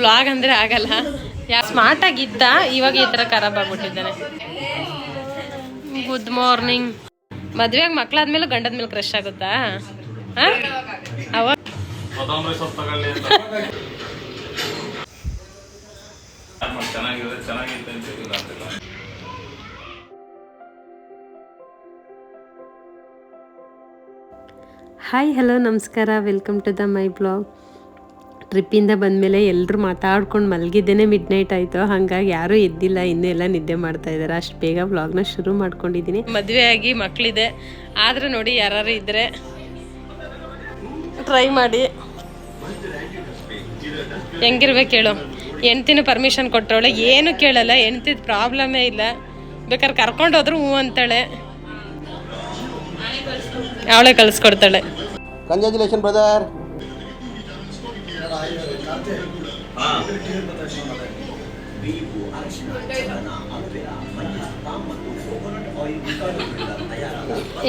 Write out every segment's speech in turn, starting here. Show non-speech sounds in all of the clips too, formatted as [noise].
Vlog ಅಂದ್ರೆ ಆಗಲ್ಲ. ಯಾ smart ಆಗಿದ್ದ ಇವಾಗ ಈ ತರ ಖರಾಬ್ ಆಗ್ಬಿಟ್ಟಿದ್ದಾನೆ. ಗುಡ್ ಮಾರ್ನಿಂಗ್ ಮದ್ವೆ ಮಕ್ಳಾದ್ಮೇಲೆ ಗಂಡದ ಮೇಲೆ ಕ್ರಶ್ ಆಗುತ್ತಾ? ಅವಾಗ ಹಾಯ್ ಹಲೋ ನಮಸ್ಕಾರ. Welcome to the my blog ಟ್ರಿಪ್ಪಿಂದ ಬಂದಮೇಲೆ ಎಲ್ಲರೂ ಮಾತಾಡ್ಕೊಂಡು ಮಲಗಿದ್ದೇನೆ ಮಿಡ್ ನೈಟ್ ಆಯಿತು. ಹಾಗಾಗಿ ಯಾರೂ ಎದ್ದಿಲ್ಲ ಇನ್ನೂ ಎಲ್ಲ ನಿದ್ದೆ ಮಾಡ್ತಾ ಇದ್ದಾರೆ. ಅಷ್ಟು ಬೇಗ ವ್ಲಾಗ್ನ ಶುರು ಮಾಡ್ಕೊಂಡಿದ್ದೀನಿ. ಮದುವೆ ಆಗಿ ಮಕ್ಕಳಿದೆ ಆದರೂ ನೋಡಿ ಯಾರು ಇದ್ದರೆ ಟ್ರೈ ಮಾಡಿ. ಹೆಂಗಿರ್ಬೇಕು ಹೇಳು. ಹೆಣ್ತಿನ ಪರ್ಮಿಷನ್ ಕೊಟ್ಟವಳೆ ಏನು ಕೇಳಲ್ಲ. ಹೆಣ್ತಿದ್ ಪ್ರಾಬ್ಲಮೇ ಇಲ್ಲ. ಬೇಕಾದ್ರೆ ಕರ್ಕೊಂಡು ಹೋದ್ರು ಹ್ಞೂ ಅಂತಾಳೆ. ಅವಳೇ ಕಳಿಸ್ಕೊಡ್ತಾಳೆ. ಕಂಗ್ರ್ಯಾಚುಲೇಷನ್ ಬ್ರದರ್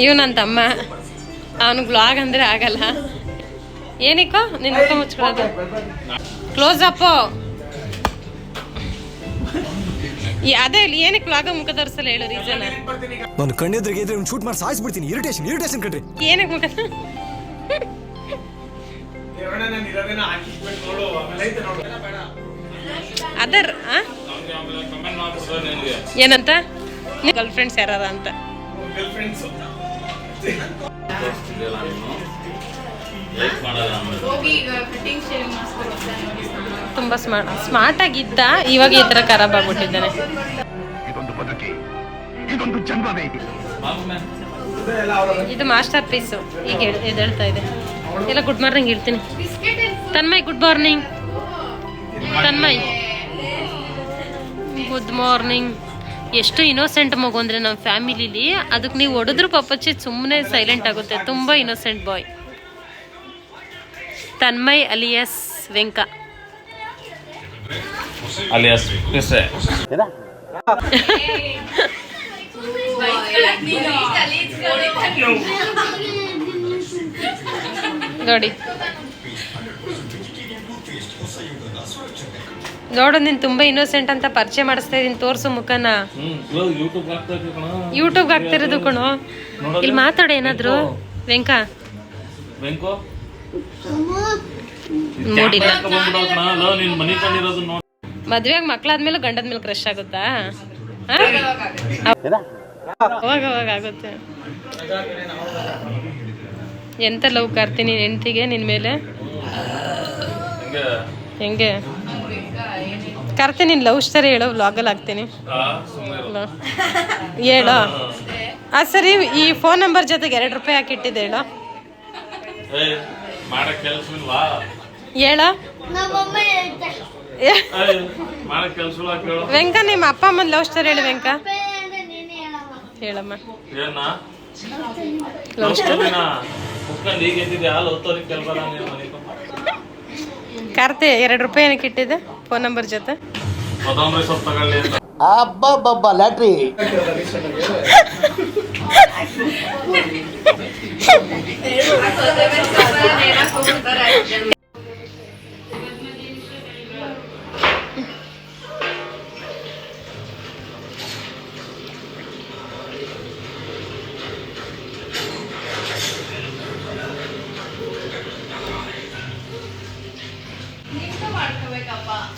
ಇವ್ ನನ್ನ ತಮ್ಮ ಅವನು ಬ್ಲಾಗ್ ಅಂದ್ರೆ ಆಗಲ್ಲ. ಏನಿಕ್ಕೋ ನಿನ್ನ ಮುಖ ಮುಚ್ಕೊಳ್ಳೋದು. ಕ್ಲೋಸ್ ಅಪ್ ಅದೇ ಇಲ್ಲಿ ಏನಕ್ಕೆ ಬ್ಲಾಗ ಮುಖ ತೋರಿಸಲ್ಲ ಹೇಳು ರೀಸನ್ ನಾನು ಕಣ್ಣೆದ್ರಿಗೆ ಇದ್ರೆ ಶೂಟ್ ಮಾಡಿ ಸಾಯಿಸ್ಬಿಡ್ತೀನಿ. ಇರಿಟೇಷನ್ ಇರಿಟೇಷನ್ ಕಟ್ರಿ ಏನಕ್ಕೆ ಮುಖ? ಅದರ್ ಏನಂತ? ಗರ್ಲ್ ಫ್ರೆಂಡ್ಸ್ ಯಾರ ಅಂತ. ತುಂಬಾ ಸ್ಮಾರ್ಟ್ ಸ್ಮಾರ್ಟ್ ಆಗಿದ್ದ ಇವಾಗ ಈ ತರ ಖರಾಬ್ ಆಗ್ಬಿಟ್ಟಿದ್ದಾನೆ. ಇದು ಮಾಸ್ಟರ್ ಪೀಸು ಈಗ ಹೇಳ್ತಾ ಎದ್ದೇಳ್ತಾ ಇದೆ. ಎಲ್ಲ ಗುಡ್ ಮಾರ್ನಿಂಗ್ ಹೇಳ್ತೀನಿ. Tanmay good morning Tanmay. Good morning ಎಷ್ಟು ಇನೋಸೆಂಟ್ ಮಗು ಅಂದರೆ ನಮ್ಮ ಫ್ಯಾಮಿಲಿಲಿ. ಅದಕ್ಕೆ ನೀವು ಹೊಡೆದ್ರು ಪಾಪಚ್ಚಿ ಸುಮ್ಮನೆ ಸೈಲೆಂಟ್ ಆಗುತ್ತೆ. ತುಂಬ innocent boy Tanmay alias Venka. Alias ನೋಡಿ. ನೋಡು ನೀನು ತುಂಬಾ ಇನ್ನೋಸೆಂಟ್ ಅಂತ ಪರಿಚಯ ಮಾಡಿಸ್ತಾ ಇದೀನಿ. ತೋರ್ಸು ಮುಖನ. ಯೂಟ್ಯೂಬ್ ಹಾಕ್ತಿರೋದು ಕಣ. ಯೂಟ್ಯೂಬ್ ಆಗ್ತಿರೋದು ಕಣೋ. ಇಲ್ಲಿ ಮಾತಾಡು ಏನಾದ್ರು. ವೆಂಕ. ವೆಂಕು. ನೋಡಿಲ್ಲ. ನೀನ್ ಮನಿ ಕಂಡಿರೋದು ನೋಡಿ. ಮದ್ವೆಗ್ ಮಕ್ಳಾದ್ಮೇಲೆ ಗಂಡದ ಮೇಲೆ ಕ್ರಶ್ ಆಗುತ್ತಾ? ಅವಾಗ ಅವಾಗ ಆಗುತ್ತೆ. ಎಂತ ಲವ್ ಕರ್ತೀನಿ ಹೆಂಡ್ತಿಗೆ ನಿನ್ ಮೇಲೆ? ಹಿಂಗೆ? ಕರ್ತೀನಿ ಲವ್ ಸ್ಟೋರಿ ಹೇಳೋ ವ್ಲಾಗಲ್ಲಿ ಹಾಕ್ತೀನಿ. ಹೇಳೋ. ಆ ಸರಿ ಈ ಫೋನ್ ನಂಬರ್ ಜೊತೆಗೆ ಎರಡು ರೂಪಾಯಿ ಹಾಕಿಟ್ಟಿದ್ದೆ ಹೇಳೋ. ಹೇಳ. ವೆಂಕ ನಿಮ್ಮ ಅಪ್ಪ ಅಮ್ಮನ ಲವ್ ಸ್ಟೋರಿ ಹೇಳಿ ವೆಂಕ. ಹೇಳಮ್ಮ. ಕಾರ್ತಿ ಎರಡು ರೂಪಾಯಿ ಏನಕ್ಕೆ ಇಟ್ಟಿದ್ದೆ? ಫೋನ್ ನಂಬರ್ ಜೊತೆ. ಅಬ್ಬಬ್ಬಬ್ಬ ಲ್ಯಾಟ್ರಿ. [laughs]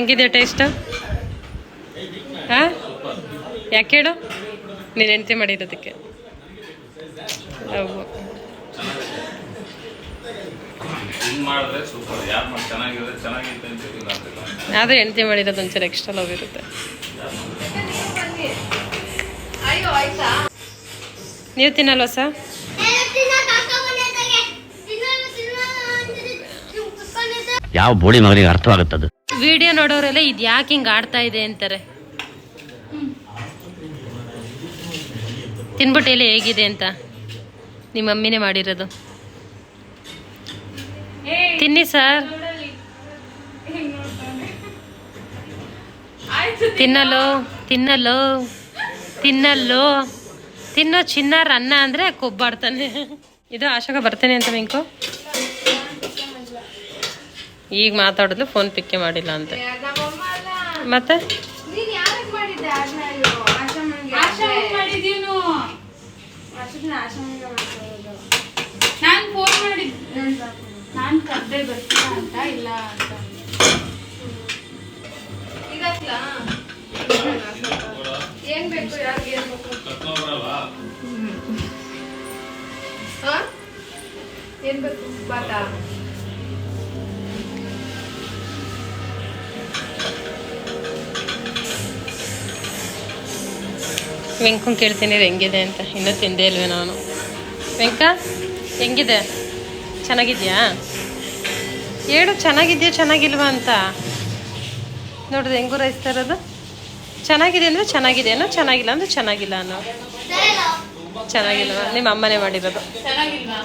ಹೆಂಗಿದೆ ಟೇಸ್ಟ್? ಹಾಂ? ಯಾಕೆ ಹೇಳು? ನೀನು ಹೆಂಡತಿ ಮಾಡಿರೋದಕ್ಕೆ. ಹೌದು. ಅಂತಿಲ್ಲ ಆದರೆ ಹೆಂಡತಿ ಮಾಡಿರೋದು ಒಂಚೂರು ಎಕ್ಸ್ಟ್ರಾ ಲವ್ ಇರುತ್ತೆ. ನೀವು ತಿನ್ನಲ್ವ ಸರ್? ಯಾವ ಬೋಳಿ ಮಗನಿಗೆ ಅರ್ಥವಾಗುತ್ತದು? ವಿಡಿಯೋ ನೋಡೋರೆಲ್ಲ ಇದು ಯಾಕೆ ಹಿಂಗೆ ಆಡ್ತಾ ಇದೆ ಅಂತಾರೆ. ತಿನ್ಬಿಟ್ಟು ಎಲ್ಲಿ ಹೇಗಿದೆ ಅಂತ ನಿಮ್ಮ ಮಮ್ಮಿನೇ ಮಾಡಿರೋದು. ತಿನ್ನಿ ಸರ್. ತಿನ್ನಲು ತಿನ್ನಲು ತಿನ್ನಲು. ತಿನ್ನೋ ಚಿನ್ನ ರನ್ನ ಅಂದರೆ ಕೊಬ್ಬಾಡ್ತಾನೆ. ಇದು ಆಶಾಗ ಬರ್ತೇನೆ ಅಂತ ಮಿಂಕು. ಈಗ ಮಾತಾಡಿದ್ಲು ಫೋನ್ ಪಿಕ್ಕೆ ಮಾಡಿಲ್ಲ ಅಂತ. ಮತ್ತೆ? ಏನ್ ಬೇಕು ಯಾರಿಗೆ ಏನ್ ಬೇಕು? ಹಾ? ಏನ್ ಬೇಕು? ಬಾತಾ ವೆಂಕನ್ ಕೇಳ್ತೀನಿ ಇದು ಹೆಂಗಿದೆ ಅಂತ ಇನ್ನೂ ತಿಂದೇ ಇಲ್ವೇ ನಾನು ವೆಂಕ ಹೆಂಗಿದೆ ಚೆನ್ನಾಗಿದೆಯಾ ಹೇಳು ಚೆನ್ನಾಗಿದ್ಯಾ ಚೆನ್ನಾಗಿಲ್ವಾ ಅಂತ ನೋಡಿದ್ರೆ ಹೆಂಗು ರೈಸ್ತಾ ಇರೋದು ಚೆನ್ನಾಗಿದೆ ಅಂದರೆ ಚೆನ್ನಾಗಿದೆ ಅನ್ನೋ ಚೆನ್ನಾಗಿಲ್ಲ ಅಂದರೆ ಚೆನ್ನಾಗಿಲ್ಲ ಅನ್ನೋ ಚೆನ್ನಾಗಿಲ್ವಾ ನಿಮ್ಮ ಅಮ್ಮನೇ ಮಾಡಿರೋದು ಚೆನ್ನಾಗಿಲ್ವಾ